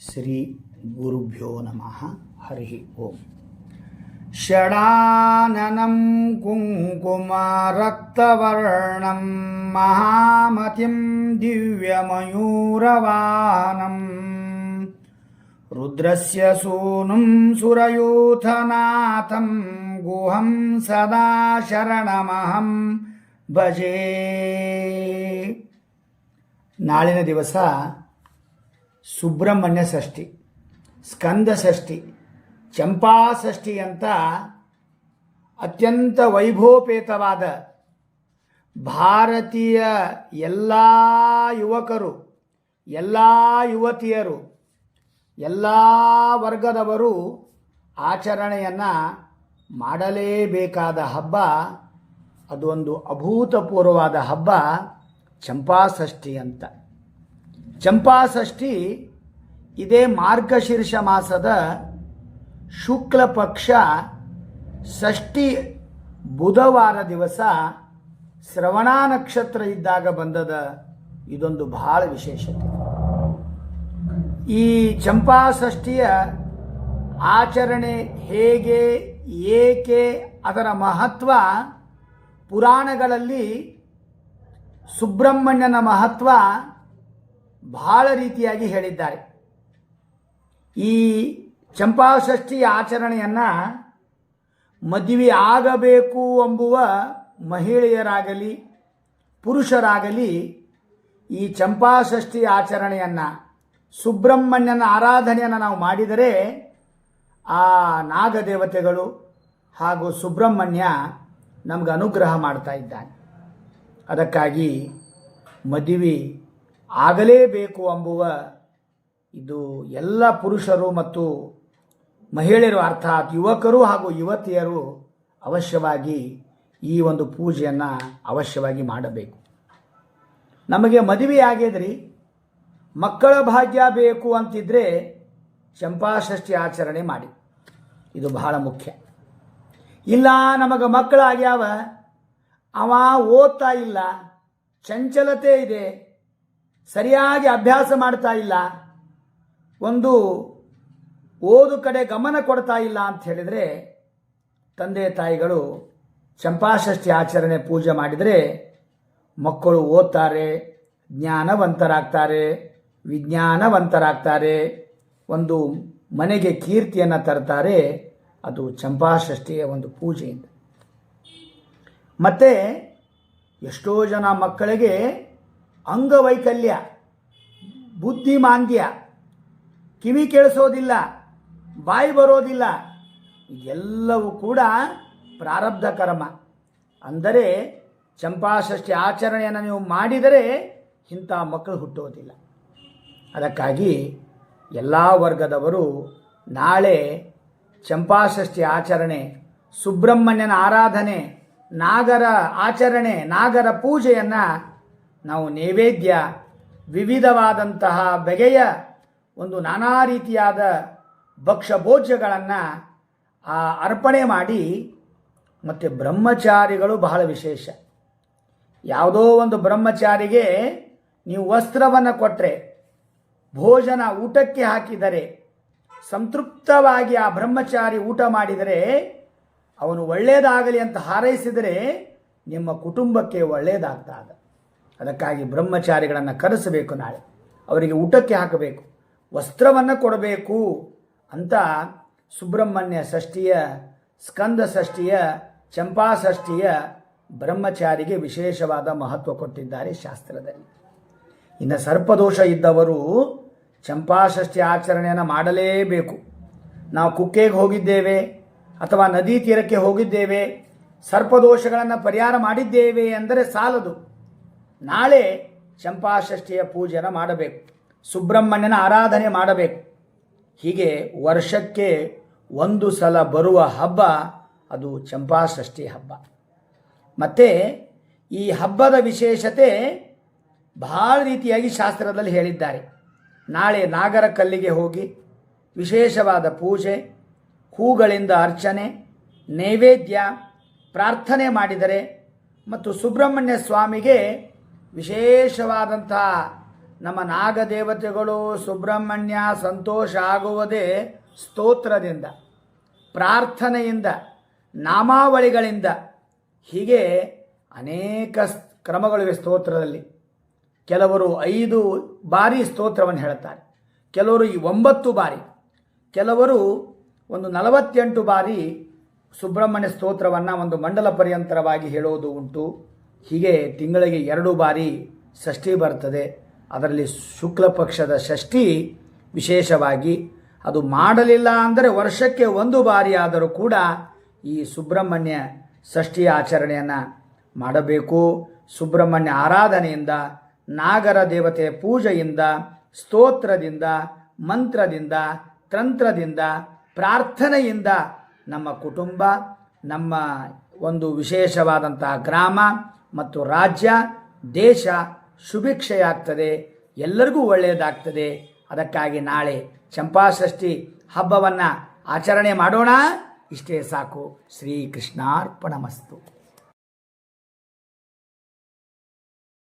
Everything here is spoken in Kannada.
ಶ್ರೀ ಗುರುಭ್ಯೋ ನಮಃ ಹರಿ ಓಂ ಷಡಾನನಂ ಕುಂಕುಮರಕ್ತವರ್ಣಂ ಮಹಾಮತಿಂ ದಿವ್ಯಮಯೂರವಾನಂ ರುದ್ರಸ್ಯ ಸೂನುಂ ಸುರಯೂಥನಾಥಂ ಗುಹಂ ಸದಾ ಶರಣಮಹಂ ಭಜೇ ನಾಳಿನ ದಿವಸ ಸುಬ್ರಹ್ಮಣ್ಯ ಷಷ್ಠಿ, ಸ್ಕಂದ ಷಷ್ಠಿ ಚಂಪಾ ಷಷ್ಠಿ ಅಂತ ಅತ್ಯಂತ ವೈಭೋಪೇತವಾದ ಭಾರತೀಯ ಎಲ್ಲ ಯುವಕರು, ಎಲ್ಲ ಯುವತಿಯರು, ಎಲ್ಲ ವರ್ಗದವರು ಆಚರಣೆಯನ್ನು ಮಾಡಲೇಬೇಕಾದ ಹಬ್ಬ, ಅದೊಂದು ಅಭೂತಪೂರ್ವವಾದ ಹಬ್ಬ ಚಂಪಾಷಷ್ಠಿ ಅಂತ. ಚಂಪಾಷಷ್ಠಿ ಇದೇ ಮಾರ್ಗಶೀರ್ಷ ಮಾಸದ ಶುಕ್ಲ ಪಕ್ಷ ಷಷ್ಠಿ ಬುಧವಾರ ದಿವಸ ಶ್ರವಣ ನಕ್ಷತ್ರ ಇದ್ದಾಗ ಬಂದದ. ಇದೊಂದು ಬಹಳ ವಿಶೇಷತೆ ಈ ಚಂಪಾಷಷ್ಠಿಯ ಆಚರಣೆ ಹೇಗೆ, ಏಕೆ, ಅದರ ಮಹತ್ವ ಪುರಾಣಗಳಲ್ಲಿ ಸುಬ್ರಹ್ಮಣ್ಯನ ಮಹತ್ವ ಬಹಳ ರೀತಿಯಾಗಿ ಹೇಳಿದ್ದಾರೆ. ಈ ಚಂಪಾಷಷ್ಠಿ ಆಚರಣೆಯನ್ನು ಮದುವೆ ಆಗಬೇಕು ಎಂಬುವ ಮಹಿಳೆಯರಾಗಲಿ, ಪುರುಷರಾಗಲಿ ಈ ಚಂಪಾಷಷ್ಠಿ ಆಚರಣೆಯನ್ನು, ಸುಬ್ರಹ್ಮಣ್ಯನ ಆರಾಧನೆಯನ್ನು ನಾವು ಮಾಡಿದರೆ ಆ ನಾಗದೇವತೆಗಳು ಹಾಗೂ ಸುಬ್ರಹ್ಮಣ್ಯ ನಮ್ಗೆ ಅನುಗ್ರಹ ಮಾಡ್ತಾ ಇದ್ದಾನೆ. ಅದಕ್ಕಾಗಿ ಮದುವೆ ಆಗಲೇಬೇಕು ಎಂಬುವ ಇದು ಎಲ್ಲ ಪುರುಷರು ಮತ್ತು ಮಹಿಳೆಯರು ಅರ್ಥಾತ್ ಯುವಕರು ಹಾಗೂ ಯುವತಿಯರು ಅವಶ್ಯವಾಗಿ ಈ ಒಂದು ಪೂಜೆಯನ್ನು ಅವಶ್ಯವಾಗಿ ಮಾಡಬೇಕು. ನಮಗೆ ಮದುವೆ ಆಗಿದ್ರಿ, ಮಕ್ಕಳ ಭಾಗ್ಯ ಬೇಕು ಅಂತಿದ್ರೆ ಚಂಪಾಷಷ್ಠಿ ಆಚರಣೆ ಮಾಡಿ. ಇದು ಬಹಳ ಮುಖ್ಯ. ಇಲ್ಲ, ನಮಗೆ ಮಕ್ಕಳಾಗ್ಯಾವ, ಅವ ಓದ್ತಾ ಇಲ್ಲ, ಚಂಚಲತೆ ಇದೆ ಸರಿಯಾಗಿ ಅಭ್ಯಾಸ ಮಾಡ್ತಾ ಇಲ್ಲ, ಒಂದು ಓದು ಕಡೆ ಗಮನ ಕೊಡ್ತಾ ಇಲ್ಲ ಅಂತ ಹೇಳಿದರೆ, ತಂದೆ ತಾಯಿಗಳು ಚಂಪಾಷಷ್ಠಿ ಆಚರಣೆ ಪೂಜೆ ಮಾಡಿದರೆ, ಮಕ್ಕಳು ಓದ್ತಾರೆ, ಜ್ಞಾನವಂತರಾಗ್ತಾರೆ, ವಿಜ್ಞಾನವಂತರಾಗ್ತಾರೆ, ಒಂದು ಮನೆಗೆ ಕೀರ್ತಿಯನ್ನು ತರ್ತಾರೆ, ಅದು ಚಂಪಾಷಷ್ಠಿಯ ಒಂದು ಪೂಜೆಯಿಂದ. ಮತ್ತು ಎಷ್ಟೋ ಜನ ಮಕ್ಕಳಿಗೆ ಅಂಗವೈಕಲ್ಯ, ಬುದ್ಧಿಮಾಂದ್ಯ, ಕಿವಿ ಕೇಳಿಸೋದಿಲ್ಲ, ಬಾಯಿ ಬರೋದಿಲ್ಲ, ಇದೆಲ್ಲವೂ ಕೂಡ ಪ್ರಾರಬ್ಧ ಕರ್ಮ. ಅಂದರೆ ಚಂಪಾಷಷ್ಠಿ ಆಚರಣೆಯನ್ನು ನೀವು ಮಾಡಿದರೆ ಇಂಥ ಮಕ್ಕಳು ಹುಟ್ಟೋದಿಲ್ಲ ಅದಕ್ಕಾಗಿ ಎಲ್ಲ ವರ್ಗದವರು ನಾಳೆ ಚಂಪಾಷಷ್ಠಿ ಆಚರಣೆ, ಸುಬ್ರಹ್ಮಣ್ಯನ ಆರಾಧನೆ, ನಾಗರ ಆಚರಣೆ, ನಾಗರ ಪೂಜೆಯನ್ನು ನಾವು ನೈವೇದ್ಯ, ವಿವಿಧವಾದಂತಹ ಬಗೆಯ ಒಂದು ನಾನಾ ರೀತಿಯಾದ ಭಕ್ಷ್ಯ ಆ ಅರ್ಪಣೆ ಮಾಡಿ ಮತ್ತು ಬ್ರಹ್ಮಚಾರಿಗಳು ಬಹಳ ವಿಶೇಷ. ಯಾವುದೋ ಒಂದು ಬ್ರಹ್ಮಚಾರಿಗೆ ನೀವು ವಸ್ತ್ರವನ್ನು ಕೊಟ್ಟರೆ ಭೋಜನ ಊಟಕ್ಕೆ ಹಾಕಿದರೆ, ಸಂತೃಪ್ತವಾಗಿ ಆ ಬ್ರಹ್ಮಚಾರಿ ಊಟ ಮಾಡಿದರೆ, ಅವನು ಒಳ್ಳೆಯದಾಗಲಿ ಅಂತ ಹಾರೈಸಿದರೆ, ನಿಮ್ಮ ಕುಟುಂಬಕ್ಕೆ ಒಳ್ಳೆಯದಾಗ್ತದೆ ಅದಕ್ಕಾಗಿ ಬ್ರಹ್ಮಚಾರಿಗಳನ್ನು ಕರೆಸಬೇಕು ನಾಳೆ. ಅವರಿಗೆ ಊಟಕ್ಕೆ ಹಾಕಬೇಕು. ವಸ್ತ್ರವನ್ನು ಕೊಡಬೇಕು ಅಂತ ಸುಬ್ರಹ್ಮಣ್ಯ ಷಷ್ಠಿಯ, ಸ್ಕಂದ ಷಷ್ಠಿಯ, ಚಂಪಾ ಷಷ್ಠಿಯ ಬ್ರಹ್ಮಚಾರಿಗೆ ವಿಶೇಷವಾದ ಮಹತ್ವ ಕೊಟ್ಟಿದ್ದಾರೆ ಶಾಸ್ತ್ರದಲ್ಲಿ. ಇನ್ನು ಸರ್ಪದೋಷ ಇದ್ದವರು ಚಂಪಾಷಷ್ಠಿ ಆಚರಣೆಯನ್ನು ಮಾಡಲೇಬೇಕು. ನಾವು ಕುಕ್ಕೆಗೆ ಹೋಗಿದ್ದೇವೆ ಅಥವಾ ನದಿ ತೀರಕ್ಕೆ ಹೋಗಿದ್ದೇವೆ, ಸರ್ಪದೋಷಗಳನ್ನು ಪರಿಹಾರ ಮಾಡಿದ್ದೇವೆ ಅಂದರೆ ಸಾಲದು. ನಾಳೆ ಚಂಪಾಷಷ್ಠಿಯ ಪೂಜೆನ ಮಾಡಬೇಕು. ಸುಬ್ರಹ್ಮಣ್ಯನ ಆರಾಧನೆ ಮಾಡಬೇಕು. ಹೀಗೆ ವರ್ಷಕ್ಕೆ ಒಂದು ಸಲ ಬರುವ ಹಬ್ಬ ಅದು ಚಂಪಾಷಷ್ಠಿ ಹಬ್ಬ. ಮತ್ತು ಈ ಹಬ್ಬದ ವಿಶೇಷತೆ ಬಹಳ ರೀತಿಯಾಗಿ ಶಾಸ್ತ್ರದಲ್ಲಿ ಹೇಳಿದ್ದಾರೆ. ನಾಳೆ ನಾಗರ ಕಲ್ಲಿಗೆ ಹೋಗಿ ವಿಶೇಷವಾದ ಪೂಜೆ, ಹೂಗಳಿಂದ ಅರ್ಚನೆ, ನೈವೇದ್ಯ, ಪ್ರಾರ್ಥನೆ ಮಾಡಿದರೆ ಮತ್ತು ಸುಬ್ರಹ್ಮಣ್ಯ ಸ್ವಾಮಿಗೆ ವಿಶೇಷವಾದಂತಹ ನಮ್ಮ ನಾಗದೇವತೆಗಳು ಸುಬ್ರಹ್ಮಣ್ಯ ಸಂತೋಷ ಆಗುವುದೇ ಸ್ತೋತ್ರದಿಂದ, ಪ್ರಾರ್ಥನೆಯಿಂದ, ನಾಮಾವಳಿಗಳಿಂದ. ಹೀಗೆ ಅನೇಕ ಕ್ರಮಗಳಿವೆ ಸ್ತೋತ್ರದಲ್ಲಿ. ಕೆಲವರು ಐದು ಬಾರಿ ಸ್ತೋತ್ರವನ್ನು ಹೇಳುತ್ತಾರೆ. ಕೆಲವರು ಈ ಒಂಬತ್ತು ಬಾರಿ. ಕೆಲವರು ಒಂದು ನಲವತ್ತೆಂಟು ಬಾರಿ ಸುಬ್ರಹ್ಮಣ್ಯ ಸ್ತೋತ್ರವನ್ನು ಒಂದು ಮಂಡಲ ಪರ್ಯಂತರವಾಗಿ ಹೇಳೋದು ಉಂಟು. ಹೀಗೆ ತಿಂಗಳಿಗೆ ಎರಡು ಬಾರಿ ಷಷ್ಠಿ ಬರ್ತದೆ. ಅದರಲ್ಲಿ ಶುಕ್ಲ ಪಕ್ಷದ ಷಷ್ಠಿ ವಿಶೇಷವಾಗಿ ಅದು ಮಾಡಲಿಲ್ಲ ಅಂದರೆ ವರ್ಷಕ್ಕೆ ಒಂದು ಬಾರಿ ಆದರೂ ಕೂಡ ಈ ಸುಬ್ರಹ್ಮಣ್ಯ ಷಷ್ಠಿ ಆಚರಣೆಯನ್ನು ಮಾಡಬೇಕು. ಸುಬ್ರಹ್ಮಣ್ಯ ಆರಾಧನೆಯಿಂದ, ನಾಗರ ದೇವತೆಯ ಪೂಜೆಯಿಂದ, ಸ್ತೋತ್ರದಿಂದ, ಮಂತ್ರದಿಂದ, ತಂತ್ರದಿಂದ, ಪ್ರಾರ್ಥನೆಯಿಂದ ನಮ್ಮ ಕುಟುಂಬ, ನಮ್ಮ ಒಂದು ವಿಶೇಷವಾದಂತಹ ಗ್ರಾಮ ಮತ್ತು ರಾಜ್ಯ, ದೇಶ ಶುಭಿಕ್ಷೆಯಾಗ್ತದೆ ಎಲ್ಲರಿಗೂ ಒಳ್ಳೆಯದಾಗ್ತದೆ. ಅದಕ್ಕಾಗಿ ನಾಳೆ ಚಂಪಾಷಷ್ಠಿ ಹಬ್ಬವನ್ನು ಆಚರಣೆ ಮಾಡೋಣ. ಇಷ್ಟೇ ಸಾಕು. ಶ್ರೀಕೃಷ್ಣಾರ್ಪಣಮಸ್ತು.